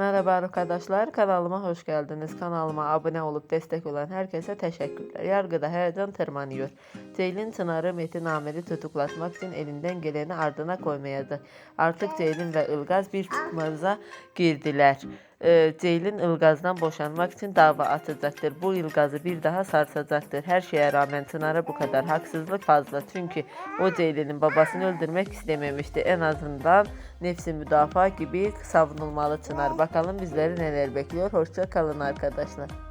Merhaba arkadaşlar, kanalıma hoş geldiniz. Kanalıma abone olup destek olan herkese teşekkürler. Yargıda heyecan tırmanıyor. Ceylin Çınar'ı Metin Amir'i tutuklatmak için elinden geleni ardına koymayadı. Artık Ceylin ve Ilgaz bir çıkmaza girdiler. Ee, Ceylin Ilgaz'dan boşanmak için dava açacaktır. Bu Ilgaz'ı bir daha sarsacaktır. Her şeye rağmen Çınar'a bu kadar haksızlık fazla. Çünkü o Ceylin'in babasını öldürmek istememişti. En azından nefsi müdafaa gibi savunulmalı Çınar. Bakalım bizleri neler bekliyor. Hoşça kalın arkadaşlar.